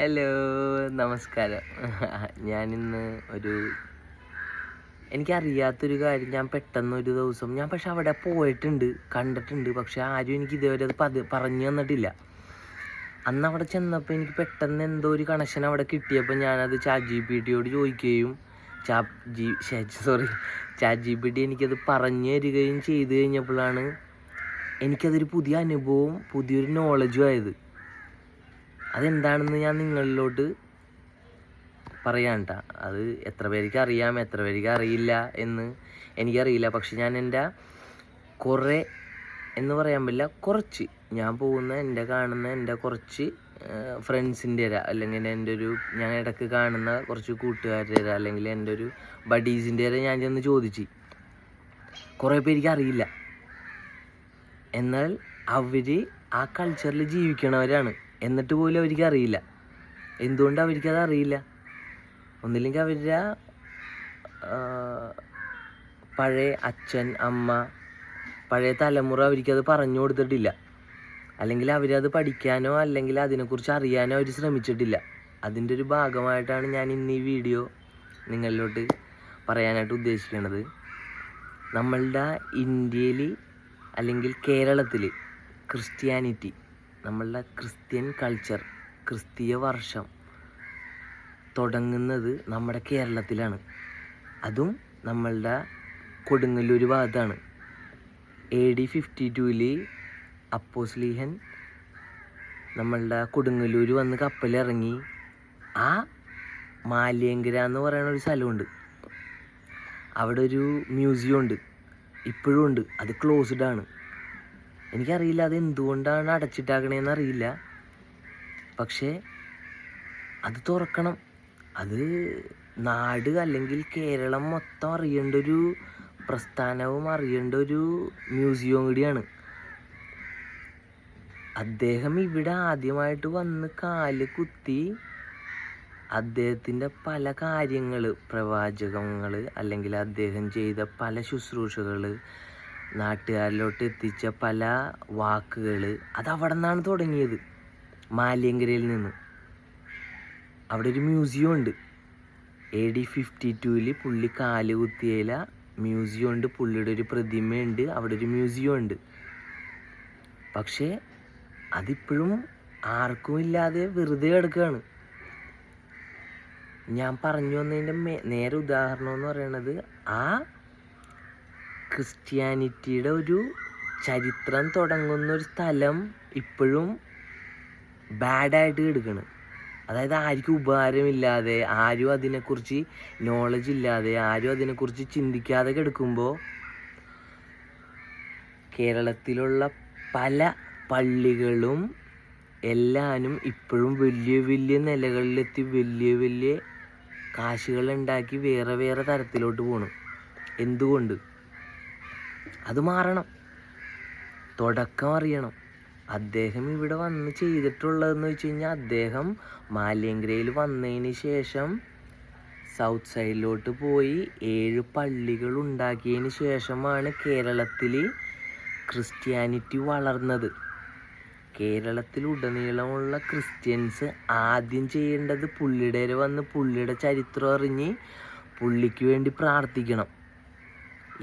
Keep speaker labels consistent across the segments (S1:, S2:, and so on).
S1: Hello നമസ്കാരം. ഞാനിന്ന് ഒരു എനിക്കറിയാത്തൊരു കാര്യം. ഞാൻ പെട്ടെന്ന് ഒരു ദിവസം ഞാൻ പക്ഷെ അവിടെ പോയിട്ടുണ്ട് കണ്ടിട്ടുണ്ട്. പക്ഷെ ആരും എനിക്ക് ഇതുവരെ അത് പതി പറഞ്ഞു തന്നിട്ടില്ല. അന്ന് അവിടെ ചെന്നപ്പോൾ എനിക്ക് പെട്ടെന്ന് എന്തോ ഒരു കണക്ഷൻ അവിടെ കിട്ടിയപ്പോൾ ഞാനത് ചാറ്റ് ജി പി ടിയോട് ചോദിക്കുകയും ചാ G sorry chat G P T എനിക്കത് പറഞ്ഞു തരികയും ചെയ്തു കഴിഞ്ഞപ്പോഴാണ് എനിക്കതൊരു പുതിയ അനുഭവവും പുതിയൊരു നോളജും ആയത്. അതെന്താണെന്ന് ഞാൻ നിങ്ങളിലോട്ട് പറയാൻ ട്ടാ അത് എത്ര പേർക്ക് അറിയാം എത്ര പേർക്ക് അറിയില്ല എന്ന് എനിക്കറിയില്ല. പക്ഷെ ഞാൻ എന്റെ കുറേ എന്ന് പറയാൻ പറ്റില്ല കുറച്ച് ഞാൻ പോകുന്ന എന്റെ കാണുന്ന എന്റെ കുറച്ച് ഫ്രണ്ട്സിന്റെ അല്ലെങ്കിൽ എന്റെ ഒരു ഞാൻ ഇടയ്ക്ക് കാണുന്ന കുറച്ച് കൂട്ടുകാരുടെ അല്ലെങ്കിൽ എന്റെ ഒരു ബഡീസിന്റെ ഞാൻ ചെന്ന് ചോദിച്ചു. കുറേ പേർക്ക് അറിയില്ല. എന്നാൽ അവർ ആ കൾച്ചറിൽ ജീവിക്കണവരാണ്. എന്നിട്ട് പോലും അവർക്ക് അറിയില്ല. എന്തുകൊണ്ട് അത് അറിയില്ല? ഒന്നില്ലെങ്കിൽ അവരുടെ പഴയ അച്ഛൻ അമ്മ പഴയ തലമുറ അവർക്കത് പറഞ്ഞു കൊടുത്തിട്ടില്ല. അല്ലെങ്കിൽ അവരത് പഠിക്കാനോ അല്ലെങ്കിൽ അതിനെക്കുറിച്ച് അറിയാനോ അവർ ശ്രമിച്ചിട്ടില്ല. അതിന്റെ ഒരു ഭാഗമായിട്ടാണ് ഞാൻ ഇന്ന് ഈ വീഡിയോ നിങ്ങളിലോട്ട് പറയാനായിട്ട് ഉദ്ദേശിക്കുന്നത്. നമ്മളുടെ ഇന്ത്യയിൽ അല്ലെങ്കിൽ കേരളത്തിൽ ക്രിസ്ത്യാനിറ്റി നമ്മളുടെ ക്രിസ്ത്യൻ കൾച്ചർ ക്രിസ്തീയ വർഷം തുടങ്ങുന്നത് നമ്മുടെ കേരളത്തിലാണ്. അതും നമ്മളുടെ കൊടുങ്ങല്ലൂർ ഭാഗത്താണ്. എ ഡി ഫിഫ്റ്റി ടൂവിൽ അപ്പോസ്ലീഹൻ നമ്മളുടെ കൊടുങ്ങല്ലൂർ വന്ന് കപ്പലിറങ്ങി. ആ മാലിയങ്കര എന്ന് പറയുന്ന ഒരു സ്ഥലമുണ്ട്. അവിടെ ഒരു മ്യൂസിയം ഉണ്ട്. ഇപ്പോഴും ഉണ്ട്. അത് ക്ലോസ്ഡ് ആണ്. എനിക്കറിയില്ല അത് എന്തുകൊണ്ടാണ് അടച്ചിട്ടാക്കണേന്ന് അറിയില്ല. പക്ഷേ അത് തുറക്കണം. അത് നാട് അല്ലെങ്കിൽ കേരളം മൊത്തം അറിയേണ്ട ഒരു പ്രസ്ഥാനവും അറിയേണ്ട ഒരു മ്യൂസിയവും കൂടിയാണ്. അദ്ദേഹം ഇവിടെ ആദ്യമായിട്ട് വന്ന് കാൽ കുത്തി അദ്ദേഹത്തിന്റെ പല കാര്യങ്ങൾ പ്രവാചകങ്ങൾ അല്ലെങ്കിൽ അദ്ദേഹം ചെയ്ത പല ശുശ്രൂഷകൾ നാട്ടുകാരിലോട്ട് എത്തിച്ച പല വാക്കുകൾ അത് അവിടെ നിന്നാണ് തുടങ്ങിയത്. മാലിയങ്കരയിൽ നിന്ന്. അവിടെ ഒരു മ്യൂസിയം ഉണ്ട് എ ഡി ഫിഫ്റ്റി ടൂവിൽ പുള്ളി കാൽ കുത്തിയയില മ്യൂസിയം ഉണ്ട് പുള്ളിയുടെ ഒരു പ്രതിമയുണ്ട്. അവിടെ ഒരു മ്യൂസിയം ഉണ്ട് പക്ഷേ അതിപ്പോഴും ആർക്കും ഇല്ലാതെ വെറുതെ കിടക്കുകയാണ് ഞാൻ പറഞ്ഞു വന്നതിന്റെ നേരെ ഉദാഹരണം എന്ന് പറയുന്നത് ആ ക്രിസ്ത്യാനിറ്റിയുടെ ഒരു ചരിത്രം തുടങ്ങുന്ന ഒരു സ്ഥലം ഇപ്പോഴും ബാഡായിട്ട് കിടക്കണം. അതായത് ആർക്കും ഉപകാരമില്ലാതെ ആരും അതിനെക്കുറിച്ച് നോളജ് ഇല്ലാതെ ആരും അതിനെക്കുറിച്ച് ചിന്തിക്കാതെ കിടക്കുമ്പോൾ കേരളത്തിലുള്ള പല പള്ളികളും എല്ലാനും ഇപ്പോഴും വലിയ വലിയ നിലകളിലെത്തി വലിയ വലിയ കാശുകളുണ്ടാക്കി വേറെ വേറെ തരത്തിലോട്ട് പോകണം എന്തുകൊണ്ട്? അത് മാറണം. തുടക്കം അറിയണം. അദ്ദേഹം ഇവിടെ വന്ന് ചെയ്തിട്ടുള്ളതെന്ന് വെച്ച് കഴിഞ്ഞാൽ അദ്ദേഹം മാലിയങ്കരയിൽ വന്നതിന് ശേഷം സൗത്ത് സൈഡിലോട്ട് പോയി ഏഴ് പള്ളികൾ ഉണ്ടാക്കിയതിന് ശേഷമാണ് കേരളത്തിൽ ക്രിസ്ത്യാനിറ്റി വളർന്നത്. കേരളത്തിലുടനീളമുള്ള ക്രിസ്ത്യൻസ് ആദ്യം ചെയ്യേണ്ടത് പുള്ളിയുടെ വന്ന് പുള്ളിയുടെ ചരിത്രം അറിഞ്ഞ് പുള്ളിക്ക് വേണ്ടി പ്രാർത്ഥിക്കണം.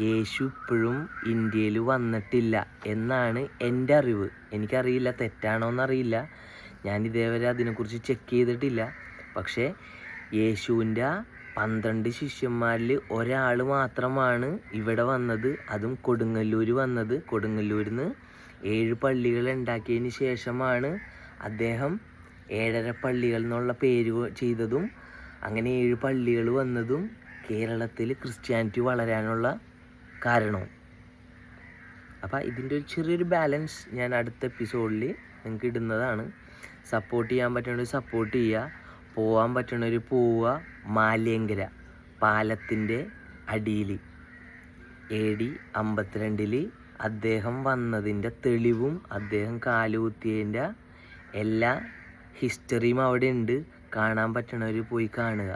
S1: യേശു ഇപ്പോഴും ഇന്ത്യയിൽ വന്നിട്ടില്ല എന്നാണ് എന്റെ അറിവ്. എനിക്കറിയില്ല തെറ്റാണോ എന്നറിയില്ല ഞാൻ ഇതേവരെ അതിനെക്കുറിച്ച് ചെക്ക് ചെയ്തിട്ടില്ല. പക്ഷേ യേശുവിന്റെ പന്ത്രണ്ട് ശിഷ്യന്മാരിൽ ഒരാൾ മാത്രമാണ് ഇവിടെ വന്നത്. അതും കൊടുങ്ങല്ലൂർ വന്നത്. കൊടുങ്ങല്ലൂരിൽ നിന്ന് ഏഴ് പള്ളികൾ ഉണ്ടാക്കിയതിന് ശേഷമാണ് അദ്ദേഹം ഏഴര പള്ളികൾ എന്നുള്ള പേര് ചെയ്തതും അങ്ങനെ ഏഴ് പള്ളികൾ വന്നതും കേരളത്തിൽ ക്രിസ്ത്യാനിറ്റി വളരാനുള്ള കാരണവും അപ്പോൾ ഇതിന്റെ ഒരു ചെറിയൊരു ബാലൻസ് ഞാൻ അടുത്ത എപ്പിസോഡിൽ നിങ്ങൾക്ക് ഇടുന്നതാണ്. സപ്പോർട്ട് ചെയ്യാൻ പറ്റണവർ സപ്പോർട്ട് ചെയ്യുക. പോകാൻ പറ്റണവർ പോവുക. മാലിയങ്കര പാലത്തിന്റെ അടിയിൽ എ ഡി അമ്പത്തിരണ്ടിൽ അദ്ദേഹം വന്നതിന്റെ തെളിവും അദ്ദേഹം കാലുകുത്തിയതിന്റെ എല്ലാ ഹിസ്റ്ററിയും അവിടെ ഉണ്ട് കാണാൻ പറ്റണവർ പോയി കാണുക.